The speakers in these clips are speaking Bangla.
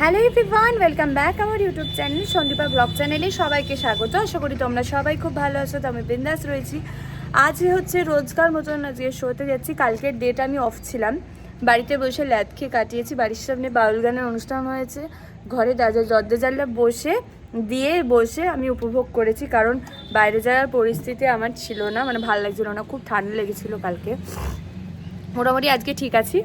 হ্যালো এভরিওয়ান ওয়েলকাম ব্যাক আমার ইউটিউব চ্যানেল সন্দীপা ব্লগ চ্যানেলে সবাইকে স্বাগত। আশা করি তোমরা সবাই খুব ভালো আছো, তো আমি বিন্দাস রয়েছি। আজ হচ্ছে রোজকার মতন আজকে শোতে যাচ্ছি। কালকের ডেট আমি অফ ছিলাম। বাড়িতে বসে ল্যাদ খেয়ে কাটিয়েছি। বাড়ির সামনে বাউল গানের অনুষ্ঠান হয়েছে। ঘরে দাদা দরজা জানলা বসে, দিয়ে বসে আমি উপভোগ করেছি। কারণ বাইরে যাওয়ার পরিস্থিতি আমার ছিল না মানে ভালো লাগছিল না, খুব ঠান্ডা লেগেছিল কালকে। মোটামুটি আজকে ঠিক আছি।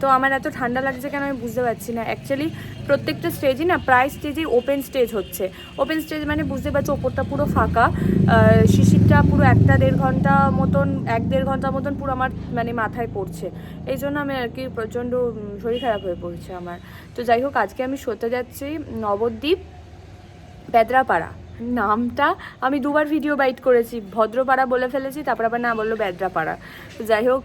তো আমার এত ঠান্ডা লাগছে কেন আমি বুঝতে পারছি না। অ্যাকচুয়ালি প্রত্যেকটা স্টেজই না, প্রায় স্টেজেই ওপেন স্টেজ হচ্ছে। ওপেন স্টেজ মানে বুঝতে পারছ, ওপরটা পুরো ফাঁকা। শিশিরটা পুরো একটা দেড় ঘণ্টা মতন, এক দেড় ঘণ্টা মতন পুরো আমার মানে মাথায় পড়ছে। এই জন্য আমি আর কি প্রচণ্ড শরীর খারাপ হয়ে পড়ছে আমার। তো যাই হোক, আজকে আমি শোতে যাচ্ছি, নবদ্বীপ বেদরাপাড়া নামটা আমি দুবার ভিডিও বাইট করেছি, ভদ্রপাড়া বলে ফেলেছি, তারপর আবার না বলল বেদরাপাড়া যাই হোক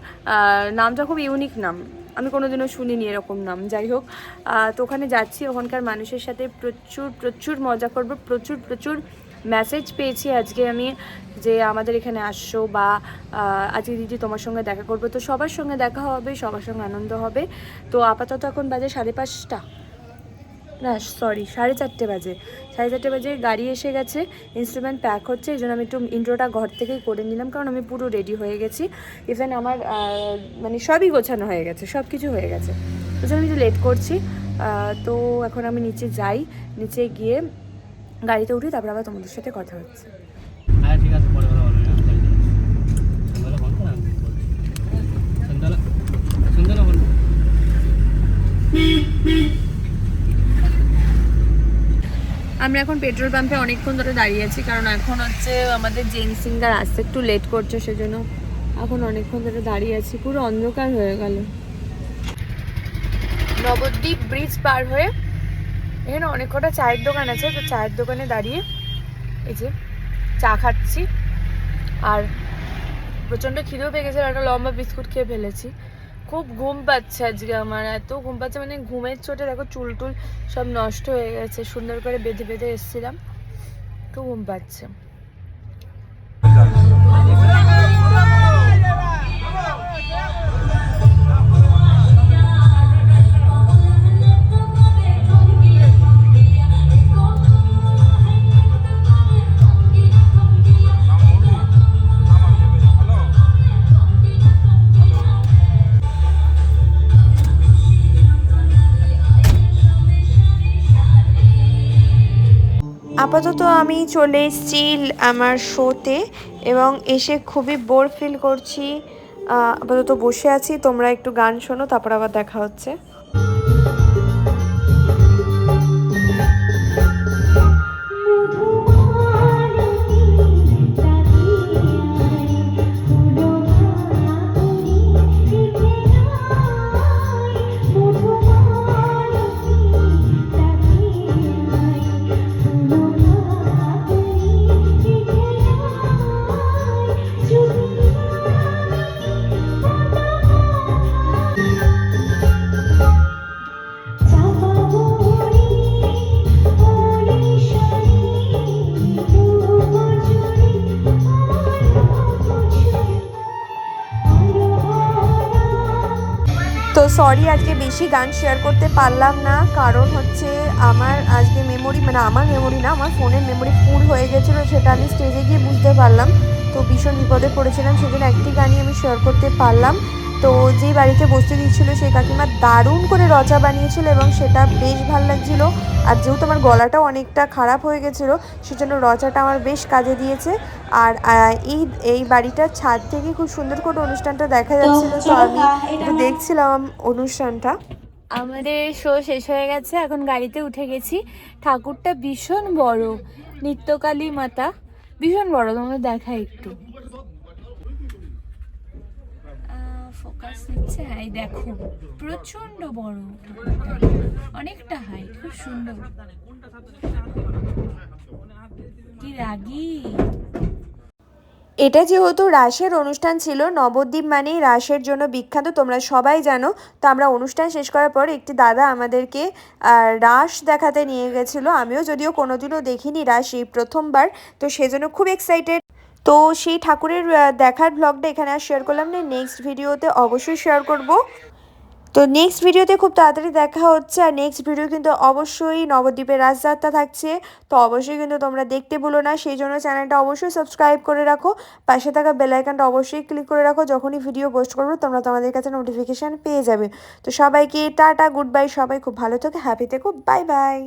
নামটা খুব ইউনিক নাম। আমি কোনোদিনও শুনিনি এরকম নাম। যাই হোক তো ওখানে যাচ্ছি, ওখানকার মানুষের সাথে প্রচুর প্রচুর মজা করব, প্রচুর প্রচুর মেসেজ পেয়েছি আজকে আমি যে আমাদের এখানে আসছো বা আজকে দিদি তোমার সঙ্গে দেখা করব। তো সবার সঙ্গে দেখা হবে, সবার সঙ্গে আনন্দ হবে। তো আপাতত এখন বাজে সাড়ে পাঁচটা। না সরি সাড়ে চারটে বাজে। সাড়ে চারটে বাজে গাড়ি এসে গেছে ইনস্ট্রুমেন্ট প্যাক হচ্ছে, এই জন্য আমি একটু ইন্ট্রোটা ঘর থেকেই করে নিলাম, কারণ আমি পুরো রেডি হয়ে গেছি। ইভেন আমার মানে সবই গোছানো হয়ে গেছে সব কিছু হয়ে গেছে। ওই জন্য আমি একটু লেট করছি। তো এখন আমি নিচে যাই, নিচে গিয়ে গাড়িতে উঠি তারপর আবার তোমাদের সাথে কথা হচ্ছে হ্যাঁ ঠিক আছে পরে কথা বলব সন্ধ্যাবেলা ফোন করে আমি বলছি সন্ধ্যাবেলা সন্ধ্যাবেলা বলব আমরা এখন পেট্রোল পাম্পে অনেকক্ষণ ধরে দাঁড়িয়ে আছি, কারণ এখন হচ্ছে আমাদের জেন সিঙ্গার আসতে একটু লেট করছে, সেজন্য এখন অনেকক্ষণ ধরে দাঁড়িয়ে আছি, পুরো অন্ধকার হয়ে গেল। নবদ্বীপ ব্রিজ পার হয়ে এখানে অনেক কটা চায়ের দোকান আছে, তো চায়ের দোকানে দাঁড়িয়ে এই যে চা খাচ্ছি, আর প্রচণ্ড খিদেও পেয়ে গেছে একটা লম্বা বিস্কুট খেয়ে ফেলেছি। খুব ঘুম পাচ্ছে আজকে আমার, এত ঘুম পাচ্ছে মানে ঘুমের চোটে দেখো চুল টুল সব নষ্ট হয়ে গেছে, সুন্দর করে বেঁধে বেঁধে এসছিলাম তো ঘুম পাচ্ছে। আপাতত আমি চলে এসেছি আমার শোতে এবং এসে খুবই বোর ফিল করছি। আপাতত বসে আছি, তোমরা একটু গান শোনো, তারপর আবার দেখা হচ্ছে। তো সরি আজকে বেশি গান শেয়ার করতে পারলাম না। কারণ হচ্ছে আমার আজকে মেমোরি মানে আমার মেমোরি না, আমার ফোনের মেমোরি ফুল হয়ে গেছিল, সেটা আমি স্টেজে গিয়ে বুঝতে পারলাম। তো ভীষণ বিপদে পড়েছিলাম, সেজন্য একটি গানই আমি শেয়ার করতে পারলাম। তো যেই বাড়িতে বসতে দিচ্ছিল সেই কাকিমা দারুণ করে রচা বানিয়েছিল এবং সেটা বেশ ভালো লাগছিল। আর যেহেতু আমার গলাটাও অনেকটা খারাপ হয়ে গেছিল সেজন্য রচাটা আমার বেশ কাজে দিয়েছে। আর এই এই বাড়িটার ছাদ থেকে খুব সুন্দর করে অনুষ্ঠানটা দেখা যাচ্ছিল। তো আমি একটু দেখছিলাম অনুষ্ঠানটা। আমাদের শো শেষ হয়ে গেছে এখন গাড়িতে উঠে গেছি। ঠাকুরটা ভীষণ বড় নিত্যকালী মাতা। ভীষণ বড় তোমাদের দেখা একটু। ফোকাস নিচ্ছে হাই দেখো প্রচণ্ড বড় অনেকটা হাই, খুব সুন্দর। কি রাগী। এটা যেহেতু রাসের অনুষ্ঠান ছিল, নবদ্বীপ মানেই রাসের জন্য বিখ্যাত, তোমরা সবাই জানো। তো আমরা অনুষ্ঠান শেষ করার পর একটি দাদা আমাদেরকে রাস দেখাতে নিয়ে গেছিল। আমিও যদিও কোনোদিনও দেখিনি রাস এই প্রথমবার, তো সেজন্য খুব এক্সাইটেড তো সেই ঠাকুরের দেখার ব্লগটা এখানে আর শেয়ার করলাম না নেক্সট ভিডিওতে অবশ্যই শেয়ার করব। তো নেক্সট ভিডিওতে খুব তাড়াতাড়ি দেখা হচ্ছে, আর নেক্সট ভিডিও কিন্তু অবশ্যই নবদ্বীপের রাজযাত্রা থাকছে। তো অবশ্যই কিন্তু তোমরা দেখতে ভুলো না, সেই জন্য চ্যানেলটা অবশ্যই সাবস্ক্রাইব করে রাখো। পাশে থাকা বেল আইকনটা অবশ্যই ক্লিক করে রাখো, যখনই ভিডিও পোস্ট করব, তোমরা তোমাদের কাছে নোটিফিকেশান পেয়ে যাবে। তো সবাইকে টাটা গুড বাই সবাই খুব ভালো থেকো হ্যাপি থেকো বাই বাই